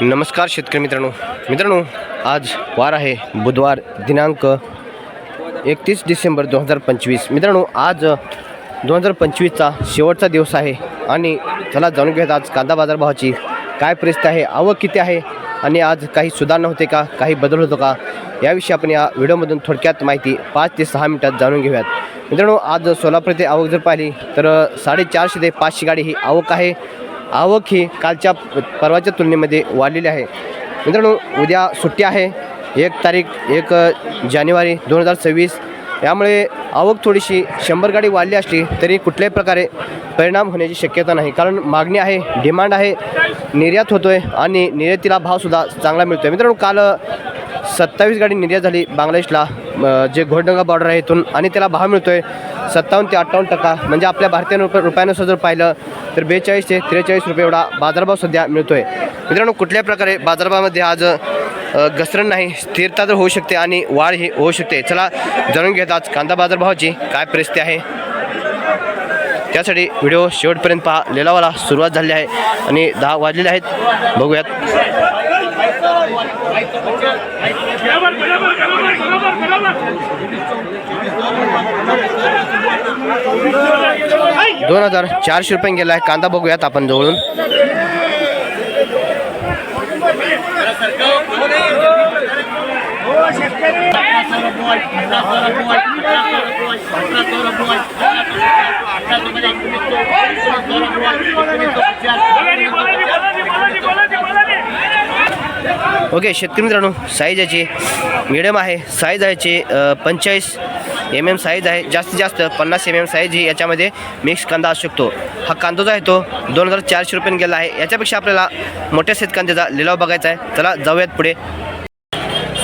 नमस्कार शेतकरी मित्रांनो. मित्रांनो आज वार आहे बुधवार दिनांक एकतीस डिसेंबर दोन हजार पंचवीस. मित्रांनो आज दोन हजार पंचवीसचा शेवटचा दिवस आहे आणि चला जाणून घेऊयात आज कांदा बाजारभावाची काय परिस्थिती आहे आवक किती आहे आणि आज काही सुधारणा होते का काही बदल होतो का याविषयी आपण या व्हिडिओमधून थोडक्यात माहिती पाच ते सहा मिनिटात जाणून घेऊयात. मित्रांनो आज सोलापूर येथे आवक जर पाहिली तर साडेचारशे ते पाचशे गाडी ही आवक आहे. आवक ही कालच्या परवाच्या तुलनेमध्ये वाढलेली आहे. मित्रांनो उद्या सुट्टी आहे. एक तारीख एक जानेवारी दोन हजार सव्वीस. यामुळे आवक थोडीशी शंभर गाडी वाढली असली तरी कुठल्याही प्रकारे परिणाम होण्याची शक्यता नाही. कारण मागणी आहे डिमांड आहे निर्यात होतो आहे आणि निर्यातीला भावसुद्धा चांगला मिळतो आहे मित्रांनो काल सत्तावीस गाडी निर्यात झाली बांगलादेशला. जे घोडडंगा बॉर्डर आहे इथून आणि त्याला भाव मिळतो आहे सत्तावन्न ते अठ्ठावन्न टक्का. म्हणजे आपल्या भारतीय रुपये रुपयानुसार जर पाहिलं तर बेचाळीस ते त्रेचाळीस रुपये एवढा बाजारभाव सध्या मिळतो आहे मित्रांनो कुठल्या प्रकारे बाजारभावामध्ये आज घसरण नाही स्थिरता तर होऊ शकते आणि वाढ ही होऊ शकते. चला जाणून घेत आज कांदा बाजारभावाची काय परिस्थिती आहे. त्यासाठी व्हिडिओ शेवटपर्यंत पहा. लिलावाला सुरुवात झाली आहे आणि दहा वाजलेले आहेत. बघूयात. दोन हजार चारशे रुपये गेला आहे. कांदा बघूयात आपण जवळून. ओके शेतकरी मित्रांनो साईज याची मिडियम आहे. साईज याची पंचेचाळीस एम एम साईज आहे जास्तीत जास्त पन्नास एम एम साईज ही याच्यामध्ये मिक्स कांदा असू शकतो. हा कांदा जो आहे तो दोन हजार चारशे रुपयाने गेला आहे. याच्यापेक्षा आपल्याला मोठ्या शेत कांद्याचा लिलाव बघायचा आहे. चला जाऊयात पुढे.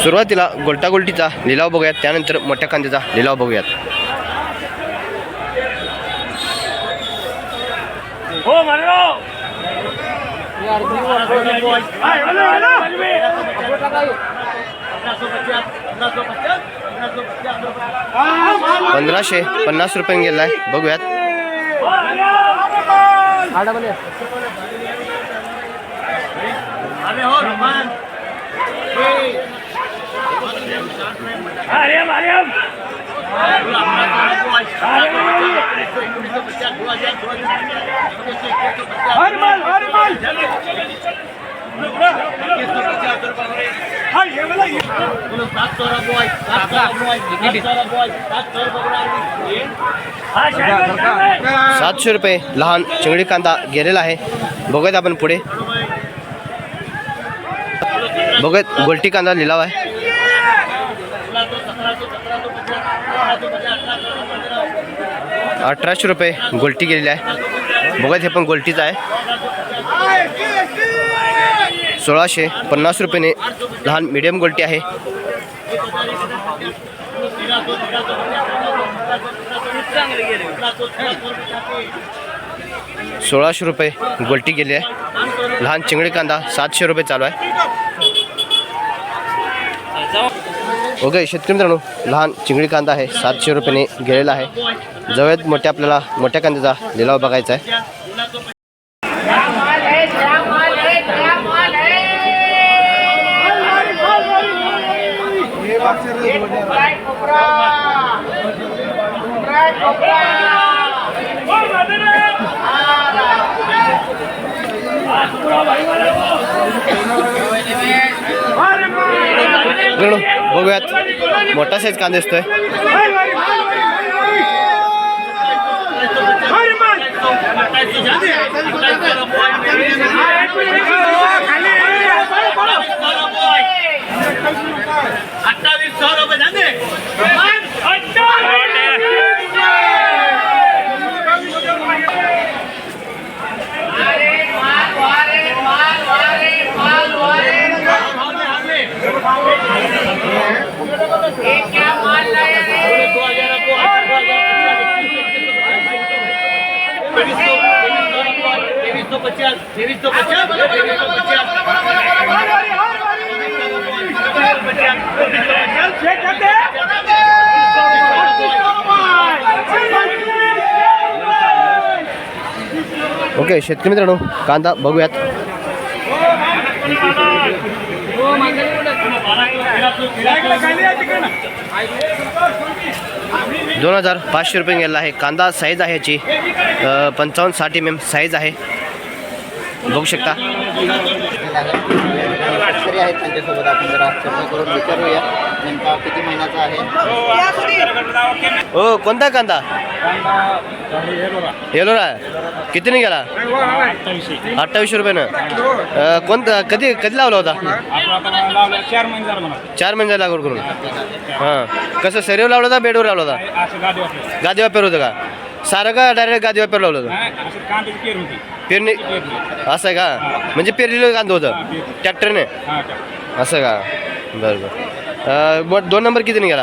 सुरुवातीला गोलटागोलटीचा लिलाव बघूयात. त्यानंतर मोठ्या कांद्याचा लिलाव बघूयात. हो म्हणलो पंधराशे पन्नास रुपये गेला आहे बघूयात. हरिमल हरिमल. सातशे रुपये लहान चिंगडी कांदा गेलेला आहे. बघूयात आपण पुढे. बघूयात गोलटी कांदा लिलाव आहे. अठराशे रुपये गोलटी गेलेली आहे. बघूयात हे पण गोलटीच आहे. सोळाशे पन्नास रुपयाने लहान मिडियम गोलटी आहे. सोळाशे रुपये गोल्टी गेली आहे. लहान चिंगडी कांदा सातशे रुपये चालू आहे. ओके शेतकरी मित्रांनो लहान चिंगडी कांदा आहे सातशे रुपयाने गेलेला आहे. जवळच मोठ्या आपल्याला मोठ्या कांद्याचा लिलाव बघायचा आहे माल है क्या माल है क्या माल है ये कोपरा है, कोपरा कोपरा है, कोपरा मित्रांनो बघूयात. मोठा साईज कांदा दिसतोय अठ्ठावीस सौ रुपये झाले अरे माल वारे माल वारे माल वारे ये क्या माल लाया रे तेवीस सौ पचास तेवीस सौ पचास तेवीस सौ पचास ओके शेतकरी मित्रांनो कांदा बघूयात दोन हजार पाचशे रुपये गेलेला आहे कांदा साईज आहे याची पंचावन्न साठ एम एम साईज आहे बघू शकता. शेतकरी आहेत त्यांच्यासोबत आपण जरा चर्चा करून विचारूया. नेमका किती महिन्याचा आहे? हो कोणता कांदा? येलोरा. किती गेला अठ्ठावीसशे रुपयानं कोणता कधी कधी लावला होता? चार महिने झालं म्हणा चार महिने लागवड करून. हां. कसं सरीवर लावला होता बेडवर लावला होता? असं गादी वाटलं गादीवर पेर होतं का? सारं का डायरेक्ट गादीवर पेरलं होतं? पेरणी असं आहे का म्हणजे पेरलेलं कांद होतं? ट्रॅक्टरने? असं का? बरं बरं. बट दोन नंबर कितीने गेला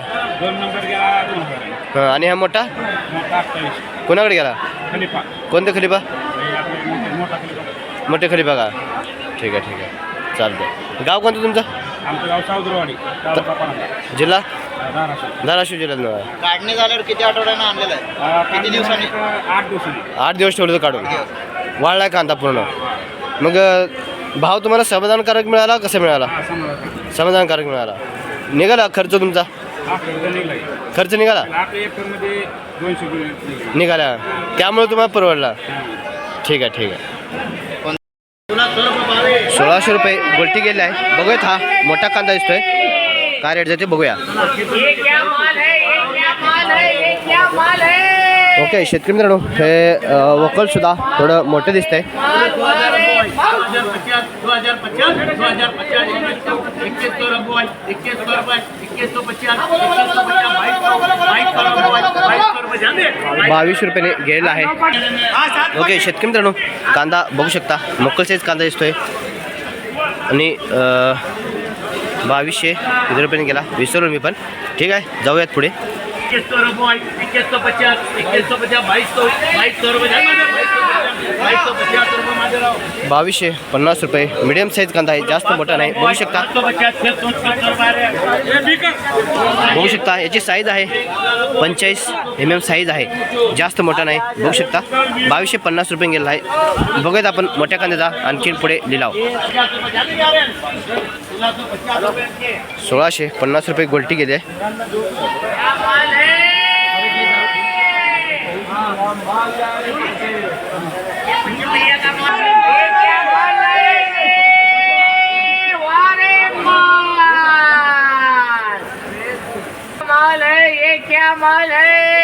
हां आणि हा मोठा? कोणाकडे गेला? कोणतं खलिफा? मोठे खलिफा का? ठीक आहे ठीक आहे. चालतं गाव कोणतं तुमचं? जिल्हा? धाराशिव. जिल्ह्यात नाव आहे. काढणी झाल्यावर किती आठवड्यानं आणलेलं आहे? किती दिवसांनी? आठ दिवसांनी. आठ दिवस ठेवलं होतं काढून. वाळला कांदा पूर्ण. मग अ, भाव तुम्हाला समाधानकारक मिळाला कसा मिळाला? हा समाधानकारक. मिळाला. निघाला खर्च तुमचा? हा खर्च निघला? की. खर्च निघाला आपल्या एकरमध्ये दोनशे किलो निघाले. निघाला. त्यामुळे तुम्हाला परवडला. ठीक आहे ठीक आहे. सोळाशे रुपये गोल्टी गेले आहे. बघूयात हा. मोठा कांदा दिसतोय. काय रेट जाते बघूया. ओके शेतकरी मित्रांनो हे वकल सुद्धा थोडं मोठे दिसत आहे बावीस रुपयाने गेलेला आहे. ओके शेतकरी मित्रांनो कांदा बघू शकता. मोकल साईज कांदा दिसतोय. आणि बावीसशे किती रुपयाने गेला? विसरून मी पण. ठीक आहे जाऊयात पुढे. बावीसशे पन्नास रुपये. मिडियम साईज कांदा आहे जास्त मोठा नाही. बघू शकता. बघू शकता याची साईज आहे. पंचेचाळीस एम एम साईज आहे. जास्त मोठा नाही. बघू शकता. बावीसशे पन्नास रुपये गेला आहे. बघूयात आपण मोठ्या कांद्याचा आणखीन पुढे लिलाव. सोलाशे पन्ना रुपये गोल्टी के माल है ये क्या माल है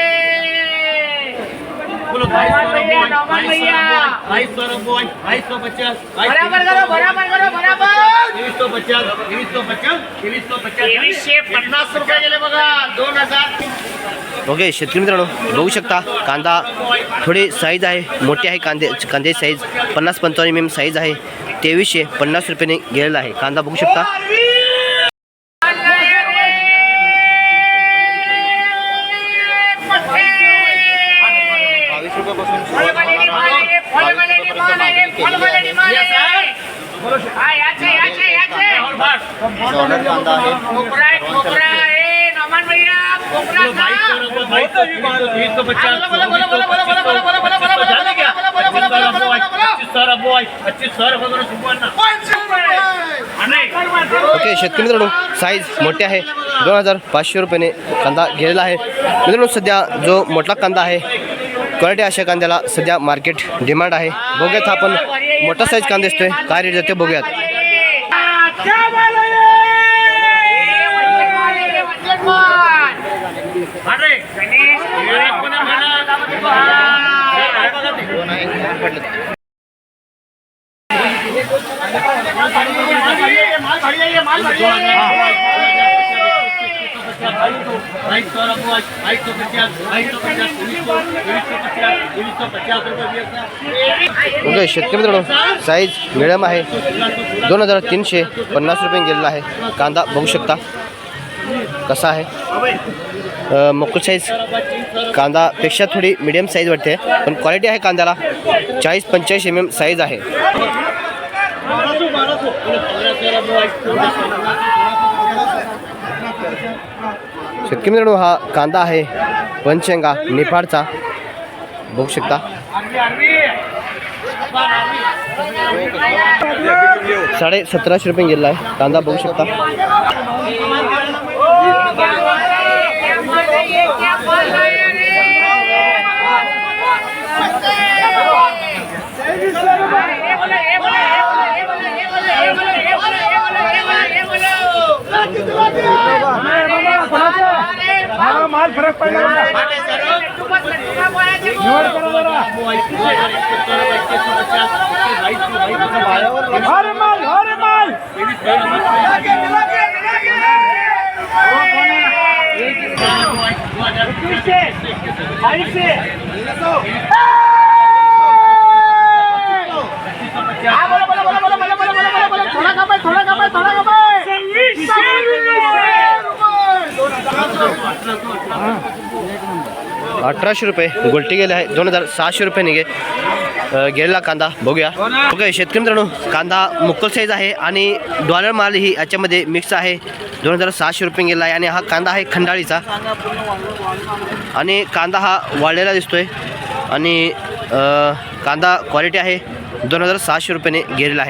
नमन भैया पचास पचास पचास तेवीसशे पन्नास रुपये गेले बघा दोन हजार ओके शेतकरी मित्रांनो बघू शकता कांदा थोडी साईज आहे मोठी आहे कांदे कांदे साईज पन्नास पंचावन्न एम एम साईज आहे तेवीसशे पन्नास रुपयाने गेलेला आहे. कांदा बघू शकता ओके शेतकरी मित्रांनो साईज मोठी आहे दोन हजार पाचशे रुपयाने कांदा गेलेला आहे मित्रांनो सध्या जो मोठा कांदा आहे क्वालिटी अशा कांद्याला सध्या मार्केट डिमांड आहे बघूयात आपण मोठा साईज कांदा दिसतोय काय रेट जाते बघूयात क्या माल आहे? वजन माल आहे, वजन माल. अरे गणेश, एक पण म्हणा. दोन आहे दोन पडले बाईस पचास बाईस सौ पचास बाईस सौ पचास उन्नीस सौ उन्नीस सौ पचास उन्नीस सौ पचास रुपये ओके शेतकरी मित्रांनो साईज मिडियम आहे. दोन हजार तीनशे पन्नास रुपये गेलेला आहे. कांदा बघू शकता कसा आहे. मोकळ साईज कांदापेक्षा थोडी मिडियम साईज वाटते पण क्वालिटी आहे कांद्याला. चाळीस पंचेचाळीस एम एम साईज आहे. शेतकरी मित्रांनो हा कांदा आहे पंचशेंगा निफाडचा. बघू शकता. साडे सतराशे रुपये गेलेला आहे. कांदा बघू शकता. माल फरक पडला अरे माल अरे माल अठराशे रुपये. गोलटी गेले आहे. दोन हजार सहाशे रुपये निघे. गेलेला कांदा. बघूया. ओके शेतकरी मित्रांनो कांदा मुक्कल साईज आहे आणि डॉलर माल ही याच्यामध्ये मिक्स आहे. दोन हजार सहाशे रुपये गेला आहे आणि हा कांदा आहे खंडाळीचा. आणि कांदा हा वाढलेला दिसतोय. आणि कांदा क्वालिटी आहे. दोन हजार सहाशे रुपयाने गेलेला आहे.